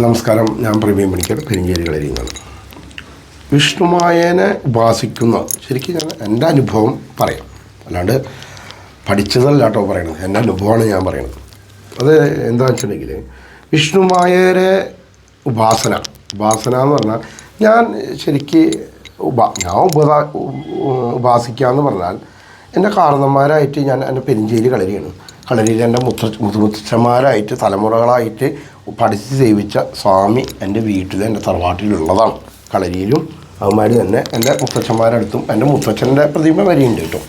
നമസ്കാരം ഞാൻ പ്രവീൺ മണിക്കർ പെരിഞ്ചേരി കളരിയാണ് വിഷ്ണുമായനെ ഉപാസിക്കുന്ന ശരിക്കും ഞാൻ എന്റെ അനുഭവം പറയാം. അല്ലാണ്ട് പഠിച്ചതല്ല കേട്ടോ പറയണത്. എന്റെ അനുഭവമാണ് ഞാൻ പറയണത്. അത് എന്താണെന്ന് വെച്ചിട്ടുണ്ടെങ്കിൽ വിഷ്ണുമായരെ ഉപാസന ഉപാസന എന്ന് പറഞ്ഞാൽ ഞാൻ ശരിക്ക് ഉപാ ഞാൻ ഉപതാ ഉപാസിക്കുക എന്ന് പറഞ്ഞാൽ എന്റെ കാരണന്മാരായിട്ട് ഞാൻ എന്റെ പെരിഞ്ചേരി കളരിയാണ്. കളരിയിൽ എന്റെ മുത്ത മുത്തച്ഛന്മാരായിട്ട് തലമുറകളായിട്ട് പഠിച്ച് സേവിച്ച സ്വാമി എന്റെ വീട്ടിൽ എന്റെ തറവാട്ടിലുള്ളതാണ്. കളരിയിലും അതുമാതിരി തന്നെ എന്റെ മുത്തച്ഛന്മാരടുത്തും എന്റെ മുത്തച്ഛന്റെ പ്രതിമ വരെയുണ്ട് കേട്ടോ.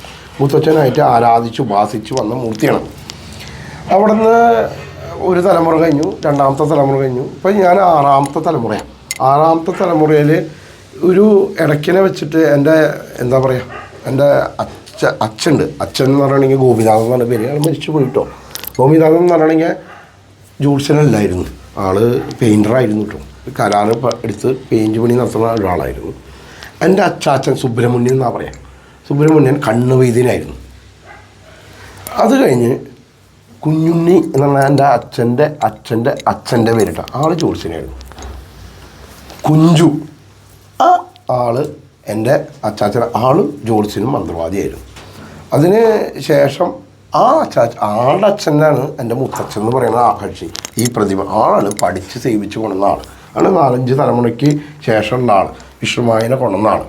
മുത്തച്ഛനായിട്ട് ആരാധിച്ച് ഉപാസിച്ച് വന്ന മൂർത്തിയാണ്. അവിടുന്ന് ഒരു തലമുറ കഴിഞ്ഞു രണ്ടാമത്തെ തലമുറ കഴിഞ്ഞു. ഇപ്പം ഞാൻ ആറാമത്തെ തലമുറയാണ്. ആറാമത്തെ തലമുറയിൽ ഒരു ഇടയ്ക്കിനെ വെച്ചിട്ട് എന്റെ എന്താ പറയുക എന്റെ അച്ഛ അച്ഛനുണ്ട് അച്ഛൻ എന്ന് പറയുകയാണെങ്കിൽ ഗോപിനാഥൻ എന്ന് പറഞ്ഞ പേര്. അയാൾ മരിച്ചു പോയിട്ടോ. ഗോപിനാഥൻ എന്ന് പറയുകയാണെങ്കിൽ ജോത്സ്യനല്ലായിരുന്നു. ആൾ പെയിന്ററായിരുന്നു കേട്ടോ കരാറ് എടുത്ത് പെയിന്റ് പണി നടത്തുന്ന ഒരാളായിരുന്നു. എന്റെ അച്ചാച്ചൻ സുബ്രഹ്മണ്യൻ എന്നാ പറയാം. സുബ്രഹ്മണ്യൻ കണ്ണുവൈദ്യനായിരുന്നു അത് കഴിഞ്ഞ് കുഞ്ഞുണ്ണി എന്ന് പറഞ്ഞാൽ എന്റെ അച്ഛന്റെ അച്ഛന്റെ അച്ഛന്റെ പേരിട്ട ആൾ ജോത്സ്യനായിരുന്നു. കുഞ്ചു. എന്റെ അച്ചാച്ചൻ ആളും ജോൾസിനും മന്ത്രവാദിയായിരുന്നു. അതിന് ശേഷം ആ അച്ചാച്ച ആളുടെ അച്ഛനാണ് എന്റെ മുത്തച്ഛൻ എന്ന് പറയുന്ന ആ ഈ പ്രതിമ ആളാണ് പഠിച്ച് സേവിച്ച് കൊണ്ടുവന്ന ആൾ ആണ് നാലഞ്ച് തലമുറയ്ക്ക് ശേഷമുള്ള ആൾ വിഷ്ണുമായനെ കൊണ്ടുവന്ന ആൾ